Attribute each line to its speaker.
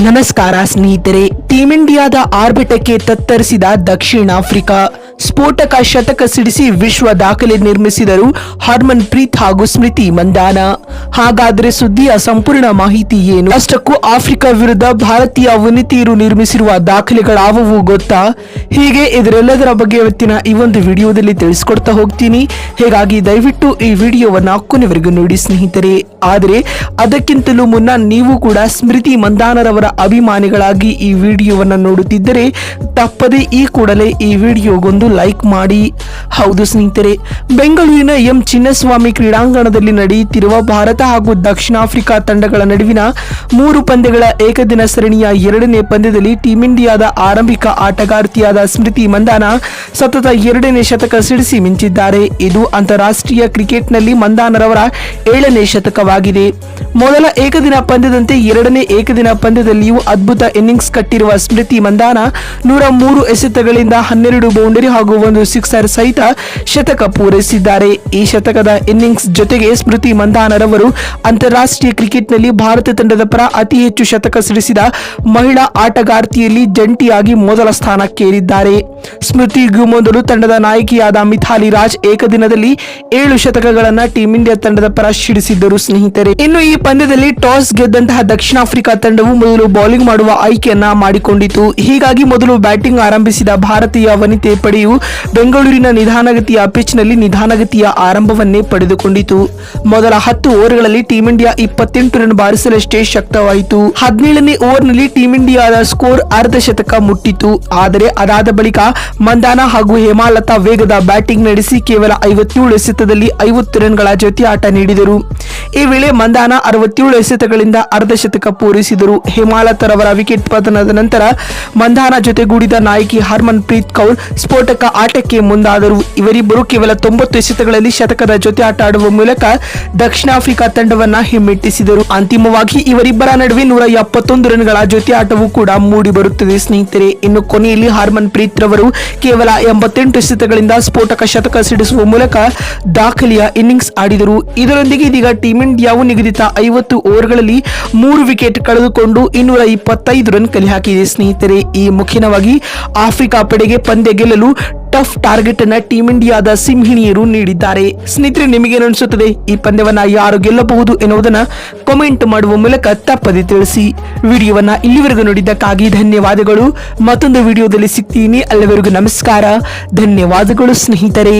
Speaker 1: ನಮಸ್ಕಾರ ಸ್ನೇಹಿತರೆ, ಟೀಂ ಇಂಡಿಯಾದ ಆರ್ಬಿಟಕ್ಕೆ ತತ್ತರಿಸಿದ ದಕ್ಷಿಣ ಆಫ್ರಿಕಾ, ಸ್ಫೋಟಕ ಶತಕ ಸಿಡಿಸಿ ವಿಶ್ವ ದಾಖಲೆ ನಿರ್ಮಿಸಿದರು ಹರ್ಮನ್ ಪ್ರೀತ್ ಹಾಗೂ ಸ್ಮೃತಿ ಮಂದಾನ. ಹಾಗಾದ್ರೆ ಸುದ್ದಿಯ ಸಂಪೂರ್ಣ ಮಾಹಿತಿ ಏನು? ಅಷ್ಟಕ್ಕೂ ಆಫ್ರಿಕಾ ವಿರುದ್ಧ ಭಾರತೀಯ ಉನ್ನತಿಯರು ನಿರ್ಮಿಸಿರುವ ದಾಖಲೆಗಳಾವವು ಗೊತ್ತಾ? ಹೀಗೆ ಇದರೆಲ್ಲದರ ಬಗ್ಗೆ ಇವತ್ತಿನ ಈ ಒಂದು ವಿಡಿಯೋದಲ್ಲಿ ತಿಳಿಸ್ಕೊಡ್ತಾ ಹೋಗ್ತೀನಿ. ಹೀಗಾಗಿ ದಯವಿಟ್ಟು ಈ ವಿಡಿಯೋವನ್ನು ಕೊನೆವರೆಗೂ ನೋಡಿ ಸ್ನೇಹಿತರೆ. ಆದರೆ ಅದಕ್ಕಿಂತಲೂ ಮುನ್ನ ನೀವು ಕೂಡ ಸ್ಮೃತಿ ಮಂದಾನರವರ ಅಭಿಮಾನಿಗಳಾಗಿ ಈ ವಿಡಿಯೋವನ್ನು ನೋಡುತ್ತಿದ್ದರೆ ತಪ್ಪದೆ ಈ ಕೂಡಲೇ ಈ ವಿಡಿಯೋಗೊಂದು ಲೈಕ್ ಮಾಡಿ. ಹೌದು ಸ್ನೇಹಿತರೆ, ಬೆಂಗಳೂರಿನ ಎಂ ಚಿನ್ನಸ್ವಾಮಿ ಕ್ರೀಡಾಂಗಣದಲ್ಲಿ ನಡೆಯುತ್ತಿರುವ ಭಾರತ ಹಾಗೂ ದಕ್ಷಿಣ ಆಫ್ರಿಕಾ ತಂಡಗಳ ನಡುವಿನ ಮೂರು ಪಂದ್ಯಗಳ ಏಕದಿನ ಸರಣಿಯ ಎರಡನೇ ಪಂದ್ಯದಲ್ಲಿ ಟೀಂ ಇಂಡಿಯಾದ ಆರಂಭಿಕ ಆಟಗಾರ್ತಿಯಾದ ಸ್ಮೃತಿ ಮಂದಾನ ಸತತ ಎರಡನೇ ಶತಕ ಸಿಡಿಸಿ ಮಿಂಚಿದ್ದಾರೆ. ಇದು ಅಂತಾರಾಷ್ಟ್ರೀಯ ಕ್ರಿಕೆಟ್ನಲ್ಲಿ ಮಂದಾನರವರ ಏಳನೇ ಶತಕವಾಗಿದೆ. ಮೊದಲ ಏಕದಿನ ಪಂದ್ಯದಂತೆ ಎರಡನೇ ಏಕದಿನ ಪಂದ್ಯದಲ್ಲಿಯೂ ಅದ್ಭುತ ಇನ್ನಿಂಗ್ಸ್ ಕಟ್ಟಿರುವ ಸ್ಮೃತಿ ಮಂದಾನ ನೂರ ಮೂರು ಎಸೆತಗಳಿಂದ ಹನ್ನೆರಡು ಬೌಂಡರಿ ಹಾಗೂ ಒಂದು ಸಿಕ್ಸರ್ ಸಹಿತ ಶತಕ ಪೂರೈಸಿದ್ದಾರೆ. ಈ ಶತಕದ ಇನ್ನಿಂಗ್ಸ್ ಜೊತೆಗೆ ಸ್ಮೃತಿ ಮಂದಾನರವರು ಅಂತಾರಾಷ್ಟ್ರೀಯ ಕ್ರಿಕೆಟ್ನಲ್ಲಿ ಭಾರತ ತಂಡದ ಪರ ಅತಿ ಹೆಚ್ಚು ಶತಕ ಸಿಡಿಸಿದ ಮಹಿಳಾ ಆಟಗಾರ್ತಿಯಲ್ಲಿ ಜಂಟಿಯಾಗಿ ಮೊದಲ ಸ್ಥಾನಕ್ಕೇರಿದ್ದಾರೆ. ಸ್ಮೃತಿಗೂ ಮೊದಲು ತಂಡದ ನಾಯಕಿಯಾದ ಮಿಥಾಲಿ ರಾಜ್ ಏಕದಿನದಲ್ಲಿ ಏಳು ಶತಕಗಳನ್ನ ಟೀಂ ಇಂಡಿಯಾ ತಂಡದ ಪರ ಸಿಡಿಸಿದ್ದರು. ಸ್ನೇಹಿತರೆ, ಇನ್ನು ಈ ಪಂದ್ಯದಲ್ಲಿ ಟಾಸ್ ಗೆದ್ದಂತಹ ದಕ್ಷಿಣ ಆಫ್ರಿಕಾ ತಂಡವು ಮೊದಲು ಬೌಲಿಂಗ್ ಮಾಡುವ ಆಯ್ಕೆಯನ್ನ ಮಾಡಿಕೊಂಡಿತು. ಹೀಗಾಗಿ ಮೊದಲು ಬ್ಯಾಟಿಂಗ್ ಆರಂಭಿಸಿದ ಭಾರತೀಯ ವನಿತೆ ಪಡೆಯು ಬೆಂಗಳೂರಿನ ನಿಧಾನಗತಿಯ ಪಿಚ್ನಲ್ಲಿ ನಿಧಾನಗತಿಯ ಆರಂಭವನ್ನೇ ಪಡೆದುಕೊಂಡಿತು. ಮೊದಲ ಹತ್ತು ಓವರ್ಗಳಲ್ಲಿ ಟೀಂ ಇಂಡಿಯಾ ಇಪ್ಪತ್ತೆಂಟು ರನ್ ಬಾರಿಸಲಷ್ಟೇ ಶಕ್ತವಾಯಿತು. ಹದಿನೇಳನೇ ಓವರ್ನಲ್ಲಿ ಟೀಂ ಇಂಡಿಯಾದ ಸ್ಕೋರ್ ಅರ್ಧ ಶತಕ ಮುಟ್ಟಿತು. ಆದರೆ ಅದಾದ ಬಳಿಕ ಮಂದಾನ ಹಾಗೂ ಹೇಮಾಲತಾ ವೇಗದ ಬ್ಯಾಟಿಂಗ್ ನಡೆಸಿ ಕೇವಲ ಐವತ್ತೇಳು ಎಸೆತದಲ್ಲಿ ಐವತ್ತು ರನ್ಗಳ ಜೊತೆ ಆಟ ನೀಡಿದರು. ಈ ವೇಳೆ ಮಂದಾನ ಅರವತ್ತೇಳು ಎಸೆತಗಳಿಂದ ಅರ್ಧ ಶತಕ ಪೂರೈಸಿದರು. ಹೇಮಾಲತರವರ ವಿಕೆಟ್ ಪತನದ ನಂತರ ಮಂದಾನ ಜೊತೆಗೂಡಿದ ನಾಯಕಿ ಹರ್ಮನ್ ಪ್ರೀತ್ ಕೌರ್ ಸ್ಫೋಟಕ ಆಟಕ್ಕೆ ಮುಂದಾದರು. ಇವರಿಬ್ಬರು ಕೇವಲ ತೊಂಬತ್ತು ಎಸೆತಗಳಲ್ಲಿ ಶತಕದ ಜೊತೆ ಆಟ ಆಡುವ ಮೂಲಕ ದಕ್ಷಿಣ ಆಫ್ರಿಕಾ ತಂಡವನ್ನ ಹಿಮ್ಮೆಟ್ಟಿಸಿದರು. ಅಂತಿಮವಾಗಿ ಇವರಿಬ್ಬರ ನಡುವೆ ನೂರ ಎಪ್ಪತ್ತೊಂದು ರನ್ಗಳ ಜೊತೆ ಆಟವೂ ಕೂಡ ಮೂಡಿಬರುತ್ತದೆ ಸ್ನೇಹಿತರೆ. ಇನ್ನು ಕೊನೆಯಲ್ಲಿ ಹರ್ಮನ್ ಪ್ರೀತ್ ರವರು ಕೇವಲ ಎಂಬತ್ತೆಂಟು ಎಸೆತಗಳಿಂದ ಸ್ಫೋಟಕ ಶತಕ ಸಿಡಿಸುವ ಮೂಲಕ ದಾಖಲೆಯ ಇನ್ನಿಂಗ್ಸ್ ಆಡಿದರು. ಇದರೊಂದಿಗೆ ಇದೀಗ ಟೀಂ ಇಂಡಿಯಾವು ನಿಗದಿತ ಐವತ್ತು ಓವರ್ಗಳಲ್ಲಿ ಮೂರು ವಿಕೆಟ್ ಕಳೆದುಕೊಂಡು ಇನ್ನೂರ ಇಪ್ಪತ್ತೈದು ರನ್ ಕಲೆ ಹಾಕಿದೆ ಸ್ನೇಹಿತರೆ, ಈ ಮುಖ್ಯವಾಗಿ ಆಫ್ರಿಕಾ ಪಡೆಗೆ ಪಂದ್ಯ ಗೆಲ್ಲಲು ಟಫ್ ಟಾರ್ಗೆಟ್ ಅನ್ನ ಟೀಮ್ ಇಂಡಿಯಾದ ಸಿಂಹಿಣಿಯರು ನೀಡಿದ್ದಾರೆ. ಸ್ನೇಹಿತರೆ ನಿಮಗೇನು ಅನಿಸುತ್ತದೆ? ಈ ಪಂದ್ಯವನ್ನ ಯಾರು ಗೆಲ್ಲಬಹುದು ಎನ್ನುವುದನ್ನ ಕಾಮೆಂಟ್ ಮಾಡುವ ಮೂಲಕ ತಪ್ಪದೆ ತಿಳಿಸಿ. ವಿಡಿಯೋವನ್ನ ಇಲ್ಲಿವರೆಗೂ ನೋಡಿದ್ದಕ್ಕಾಗಿ ಧನ್ಯವಾದಗಳು. ಮತ್ತೊಂದು ವಿಡಿಯೋದಲ್ಲಿ ಸಿಗ್ತೀನಿ. ಅಲ್ಲಿವರೆಗೂ ನಮಸ್ಕಾರ. ಧನ್ಯವಾದಗಳು ಸ್ನೇಹಿತರೆ.